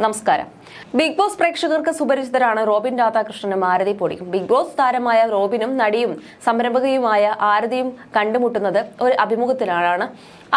നമസ്കാരം. Big boss പ്രേക്ഷകർക്ക് സുപരിചിതരാണ് Robin രാധാകൃഷ്ണനും ആരതി പൊടിയും. ബിഗ് ബോസ് താരമായ റോബിനും നടിയും സംരംഭകയുമായ ആരതിയും കണ്ടുമുട്ടുന്നത് ഒരു അഭിമുഖത്തിലാണ്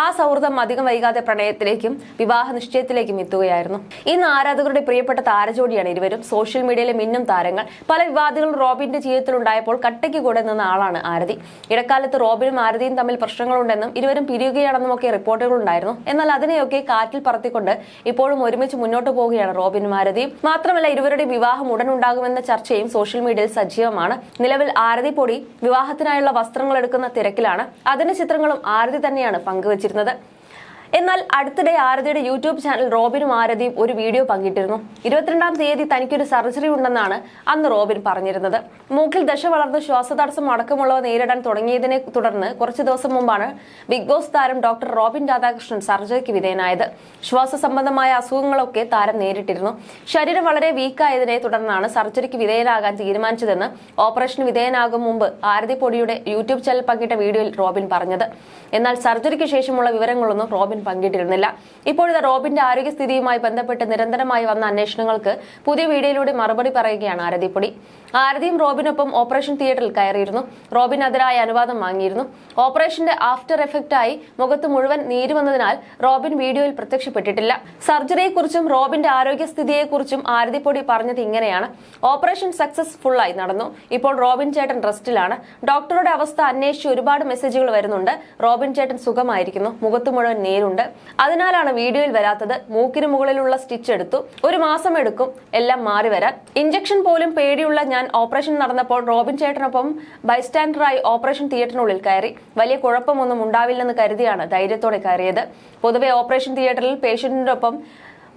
ആ സൗഹൃദം അധികം വൈകാതെ പ്രണയത്തിലേക്കും വിവാഹ നിശ്ചയത്തിലേക്കും എത്തുകയായിരുന്നു. ഇന്ന് ആരാധകരുടെ പ്രിയപ്പെട്ട താരജോഡിയാണ് ഇരുവരും. സോഷ്യൽ മീഡിയയിലെ മിന്നും താരങ്ങൾ. പല വിവാദങ്ങളും റോബിന്റെ ജീവിതത്തിലുണ്ടായപ്പോൾ കട്ടയ്ക്ക് കൂടെ നിന്ന ആളാണ് ആരതി. ഇടക്കാലത്ത് റോബിനും ആരതിയും തമ്മിൽ പ്രശ്നങ്ങളുണ്ടെന്നും ഇരുവരും പിരിയുകയാണെന്നും ഒക്കെ റിപ്പോർട്ടുകൾ ഉണ്ടായിരുന്നു എന്നാൽ അതിനെയൊക്കെ കാറ്റിൽ പറത്തിക്കൊണ്ട് ഇപ്പോഴും ഒരുമിച്ച് മുന്നോട്ട് പോവുകയാണ് റോബിൻ ആരതിയും മാത്രമല്ല ഇരുവരുടെ വിവാഹം ഉടൻ ഉണ്ടാകുമെന്ന ചർച്ചയും സോഷ്യൽ മീഡിയയിൽ സജീവമാണ്. നിലവിൽ ആരതി പൊടി വിവാഹത്തിനായുള്ള വസ്ത്രങ്ങൾ എടുക്കുന്ന തിരക്കിലാണ്. അതിന്റെ ചിത്രങ്ങളും ആരതി തന്നെയാണ് പങ്കുവച്ചിരുന്നത്. എന്നാൽ അടുത്തിടെ ആരതിയുടെ യൂട്യൂബ് ചാനൽ റോബിനും ആരതിയും ഒരു വീഡിയോ പങ്കിട്ടിരുന്നു. ഇരുപത്തിരണ്ടാം തീയതി തനിക്കൊരു സർജറി ഉണ്ടെന്നാണ് അന്ന് റോബിൻ പറഞ്ഞിരുന്നത്. മൂക്കിൽ ദശ വളർന്ന് ശ്വാസതടസ്സം അടക്കമുള്ളവ നേരിടാൻ തുടങ്ങിയതിനെ തുടർന്ന് കുറച്ചു ദിവസം മുമ്പാണ് ബിഗ് ബോസ് താരം ഡോക്ടർ റോബിൻ രാധാകൃഷ്ണൻ സർജറിക്ക് വിധേയനായത്. ശ്വാസ സംബന്ധമായ അസുഖങ്ങളൊക്കെ താരം നേരിട്ടിരുന്നു. ശരീരം വളരെ വീക്കായതിനെ തുടർന്നാണ് സർജറിക്ക് വിധേയനാകാൻ തീരുമാനിച്ചതെന്ന് ഓപ്പറേഷന് വിധേയനാകും മുമ്പ് ആരതി പൊടിയുടെ യൂട്യൂബ് ചാനൽ പങ്കിട്ട വീഡിയോയിൽ റോബിൻ പറഞ്ഞത്. എന്നാൽ സർജറിക്ക് ശേഷമുള്ള വിവരങ്ങളൊന്നും റോബിൻ പങ്കിട്ടിരുന്നില്ല. ഇപ്പോഴത്തെ റോബിന്റെ ആരോഗ്യസ്ഥിതിയുമായി ബന്ധപ്പെട്ട് നിരന്തരമായി വന്ന അന്വേഷണങ്ങൾക്ക് പുതിയ വീഡിയോയിലൂടെ മറുപടി പറയുകയാണ് ആരതിപ്പൊടി. ആരതിയും റോബിനൊപ്പം ഓപ്പറേഷൻ തിയേറ്ററിൽ കയറിയിരുന്നു. റോബിൻ അതിനായി അനുവാദം വാങ്ങിയിരുന്നു. ഓപ്പറേഷന്റെ ആഫ്റ്റർ എഫക്റ്റായി മുഖത്ത് മുഴുവൻ നീര് വന്നതിനാൽ റോബിൻ വീഡിയോയിൽ പ്രത്യക്ഷപ്പെട്ടിട്ടില്ല. സർജറിയെക്കുറിച്ചും റോബിന്റെ ആരോഗ്യസ്ഥിതിയെക്കുറിച്ചും ആരതിപ്പൊടി പറഞ്ഞത് ഇങ്ങനെയാണ്. ഓപ്പറേഷൻ സക്സസ്ഫുൾ ആയി നടന്നു. ഇപ്പോൾ റോബിൻ ചേട്ടൻ റെസ്റ്റിലാണ്. ഡോക്ടറുടെ അവസ്ഥ അന്വേഷിച്ച് ഒരുപാട് മെസ്സേജുകൾ വരുന്നുണ്ട്. റോബിൻ ചേട്ടൻ സുഖമായിരിക്കുന്നു. മുഖത്ത് മുഴുവൻ നീരുണ്ട് അതിനാലാണ് വീഡിയോയിൽ വരാത്തത്. മൂക്കിന് മുകളിലുള്ള സ്റ്റിച്ച് എടുത്തു. ഒരു മാസം എടുക്കും. എല്ലാം മാറി വരാൻ. ഇഞ്ചക്ഷൻ പോലും പേടിയുള്ള ഞാൻ ഓപ്പറേഷൻ നടന്നപ്പോൾ റോബിൻ ചേട്ടനൊപ്പം ബൈസ്റ്റാൻഡറായി ഓപ്പറേഷൻ തിയേറ്ററിനുള്ളിൽ കയറി. വലിയ കുഴപ്പമൊന്നും ഉണ്ടാവില്ലെന്ന് കരുതിയാണ് ധൈര്യത്തോടെ കയറിയത്. പൊതുവെ ഓപ്പറേഷൻ തിയേറ്ററിൽ പേഷ്യന്റിനൊപ്പം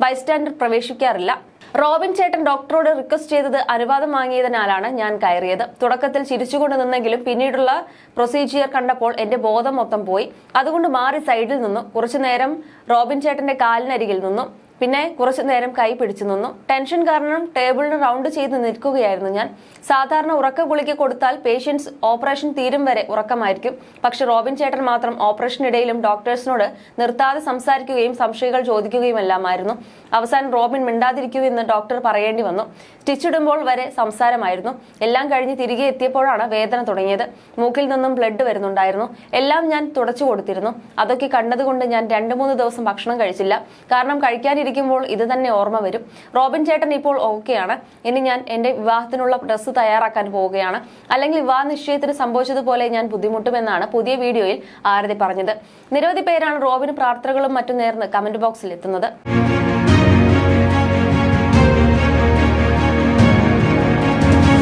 ബൈസ്റ്റാൻഡർ പ്രവേശിക്കാറില്ല. റോബിൻ ചേട്ടൻ ഡോക്ടറോട് റിക്വസ്റ്റ് ചെയ്തത് അനുവാദം വാങ്ങിയതിനാലാണ് ഞാൻ കയറിയത്. തുടക്കത്തിൽ ചിരിച്ചുകൊണ്ട് നിന്നെങ്കിലും പിന്നീടുള്ള പ്രൊസീജിയർ കണ്ടപ്പോൾ എന്റെ ബോധം മൊത്തം പോയി. അതുകൊണ്ട് മാറി സൈഡിൽ നിന്നു. കുറച്ചുനേരം റോബിൻ ചേട്ടന്റെ കാലിനരികിൽ നിന്നു. പിന്നെ കുറച്ചു നേരം കൈ പിടിച്ചു നിന്നു. ടെൻഷൻ കാരണം ടേബിളിന് റൗണ്ട് ചെയ്ത് നിൽക്കുകയായിരുന്നു ഞാൻ. സാധാരണ ഉറക്ക ഗുളിക കൊടുത്താൽ പേഷ്യൻസ് ഓപ്പറേഷൻ തീരും വരെ ഉറക്കമായിരിക്കും. പക്ഷെ റോബിൻ ചേട്ടൻ മാത്രം ഓപ്പറേഷനിടയിലും ഡോക്ടേഴ്സിനോട് നിർത്താതെ സംസാരിക്കുകയും സംശയങ്ങൾ ചോദിക്കുകയും എല്ലാമായിരുന്നു. അവസാനം റോബിൻ മിണ്ടാതിരിക്കൂ എന്ന് ഡോക്ടർ പറയേണ്ടി വന്നു. സ്റ്റിച്ചിടുമ്പോൾ വരെ സംസാരമായിരുന്നു. എല്ലാം കഴിഞ്ഞ് തിരികെ എത്തിയപ്പോഴാണ് വേദന തുടങ്ങിയത്. മൂക്കിൽ നിന്നും ബ്ലഡ് വരുന്നുണ്ടായിരുന്നു. എല്ലാം ഞാൻ തുടച്ചു കൊടുത്തിരുന്നു. അതൊക്കെ കണ്ടതുകൊണ്ട് ഞാൻ രണ്ടു മൂന്ന് ദിവസം ഭക്ഷണം കഴിച്ചില്ല. കാരണം കഴിക്കാനിരിക്കുമ്പോൾ ഇത് തന്നെ ഓർമ്മ വരും. റോബിൻ ചേട്ടൻ ഇപ്പോൾ ഓക്കെയാണ്. ഇനി ഞാൻ എന്റെ വിവാഹത്തിനുള്ള ഡ്രസ്സ് തയ്യാറാക്കാൻ പോവുകയാണ്. അല്ലെങ്കിൽ വിവാഹ നിശ്ചയത്തിന് സംഭവിച്ചതുപോലെ ഞാൻ ബുദ്ധിമുട്ടുമെന്നാണ് പുതിയ വീഡിയോയിൽ ആരതി പറഞ്ഞത്. നിരവധി പേരാണ് റോബിന് പ്രാർത്ഥനകളും മറ്റും നേർന്ന് കമന്റ് ബോക്സിൽ എത്തുന്നത്.